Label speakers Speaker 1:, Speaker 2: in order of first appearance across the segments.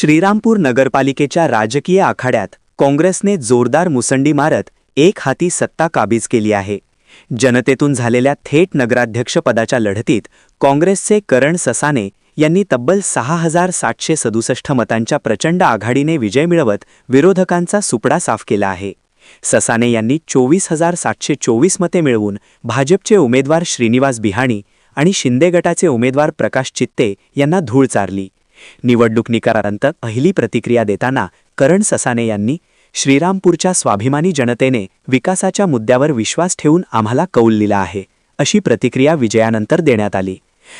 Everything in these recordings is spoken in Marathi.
Speaker 1: श्रीरामपूर नगरपालिकेच्या राजकीय आखाड्यात काँग्रेसने जोरदार मुसंडी मारत एक हाती सत्ता काबीज केली आहे. जनतेतून झालेल्या थेट नगराध्यक्षपदाच्या लढतीत काँग्रेसचे करण ससाने यांनी तब्बल सहा हजार सातशे सदुसष्ट मतांच्या प्रचंड आघाडीने विजय मिळवत विरोधकांचा सुपडा साफ केला आहे. ससाने यांनी चोवीस हजार सातशे चोवीस मते मिळवून भाजपचे उमेदवार श्रीनिवास बिहाणी आणि शिंदे गटाचे उमेदवार प्रकाश चित्ते यांना धूळ चारली. निवडणूक निकारानंतर पहिली प्रतिक्रिया देताना करण ससाने यांनी श्रीरामपूरच्या स्वाभिमानी जनतेने विकासाच्या मुद्द्यावर विश्वास ठेवून आम्हाला कौल दिला आहे अशी प्रतिक्रिया विजयानंतर देण्यात आली.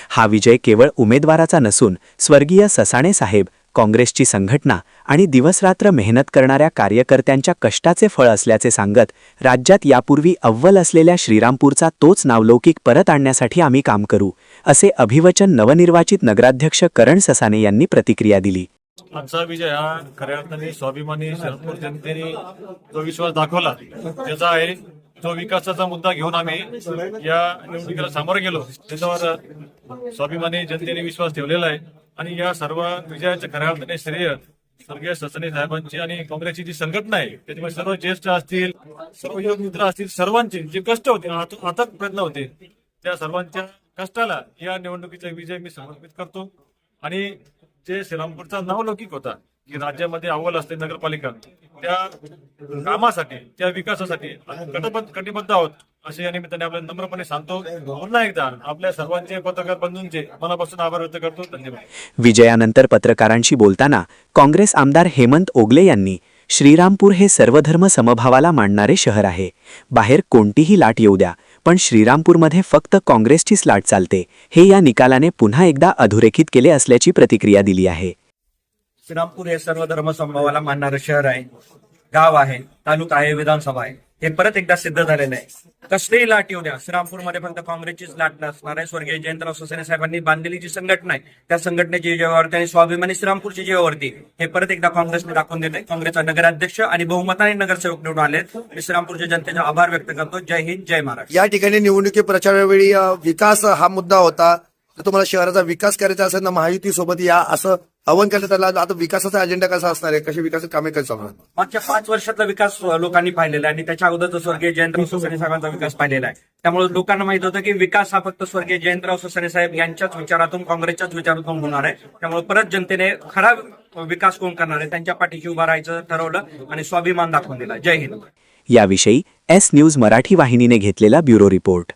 Speaker 1: हा विजय केवळ उमेदवाराचा नसून स्वर्गीय ससाणे साहेब काँग्रेसची संघटना आणि दिवसरात्र मेहनत करणाऱ्या कार्यकर्त्यांच्या कष्टाचे फळ असल्याचे सांगत राज्यात यापूर्वी अव्वल असलेल्या श्रीरामपूरचा तोच नावलौकिक परत आणण्यासाठी आम्ही काम करू असे अभिवचन नवनिर्वाचित नगराध्यक्ष करण ससाने यांनी प्रतिक्रिया दिली.
Speaker 2: आमचा विजय हा खऱ्या अर्थाने स्वाभिमानी शरदपूर जनतेने जो विश्वास दाखवला त्याचा आहे. जो विकासाचा मुद्दा घेऊन आम्ही या निवडणुकीला सामोरे गेलो. त्याच्यावर स्वाभिमानी जनतेने विश्वास ठेवलेला आहे. आणि या सर्व विजयाच्या खऱ्या अर्थाने श्रेय स्वर्गीय सचने साहेबांची आणि काँग्रेसची जी संघटना आहे त्याच्यामुळे सर्व ज्येष्ठ असतील सर्व युवक मित्र असतील सर्वांचे जे कष्ट होते अथक प्रयत्न होते त्या सर्वांच्या कष्टाला या निवडणुकीचा विजय मी समर्पित करतो. आणि जे श्रीरामपूरचा नावलौकिक होता की राज्यामध्ये अव्वल असते नगरपालिका त्या कामासाठी त्या विकासासाठी कटिबद्ध आहोत. असे या निमित्ताने आपल्या नम्रपणे सांगतो पुन्हा एकदा आपल्या सर्वांचे पत्रकार बंधूंचे मनापासून आभार व्यक्त करतो. धन्यवाद.
Speaker 1: विजयानंतर पत्रकारांशी बोलताना काँग्रेस आमदार हेमंत ओगले यांनी श्रीरामपूर हे सर्वधर्म समभावाला मांडणारे शहर आहे. बाहेर कोणतीही लाट येऊ द्या पण श्रीरामपूरमध्ये फक्त काँग्रेसचीच लाट चालते. हे या निकालाने पुन्हा एकदा अधोरेखित केले असल्याची प्रतिक्रिया दिली आहे.
Speaker 3: श्रीरामपूर हे सर्व धर्म समभावाला मानणारं शहर आहे. गाव आहे तालुका आहे विधानसभा आहे. हे परत एकदा सिद्ध झालेलं आहे कसलीही लाट येऊ द्या. श्रीरामपूरमध्ये फक्त काँग्रेसचीच लाट नसणार आहे. स्वर्गीय जयंतराव ससाने साहेबांनी बांधलेली जी संघटना आहे. त्या संघटनेची जेव्हावरती आणि स्वाभिमानी श्रीरामपूरची जेव्हावरती हे परत एकदा काँग्रेसने दाखवून देते काँग्रेसचा नगराध्यक्ष आणि बहुमताने नगरसेवक निवडून आले मी श्रीरामपूरच्या जनतेचा आभार व्यक्त करतो. जय हिंद जय महाराष्ट्र.
Speaker 4: या ठिकाणी निवडणुकी प्रचारावेळी विकास हा मुद्दा होता. तुम्हाला शहराचा विकास करायचा असेल ना महायुती सोबत या असं आव्हान करण्यात आलं आता विकासाचा अजेंडा कसा असणार आहे? कशी विकास कामे कशी चालणार?
Speaker 3: मागच्या पाच वर्षातला विकास लोकांनी पाहिलेला आहे आणि त्याच्या अगोदरचा स्वर्गीय जयंतराव ससाने साहेबांचा विकास पाहिलेला आहे. त्यामुळे लोकांना माहीत होतं की विकास हा फक्त स्वर्गीय जयंतराव ससाने साहेब यांच्याच विचारातून काँग्रेसच्याच विचारातून होणार आहे. त्यामुळे परत जनतेने खरा विकास कोण करणार आहे? त्यांच्या पाठीशी उभा राहायचं ठरवलं आणि स्वाभिमान दाखवून दिला. जय हिंद.
Speaker 1: याविषयी एस न्यूज मराठी वाहिनीने घेतलेला ब्युरो रिपोर्ट.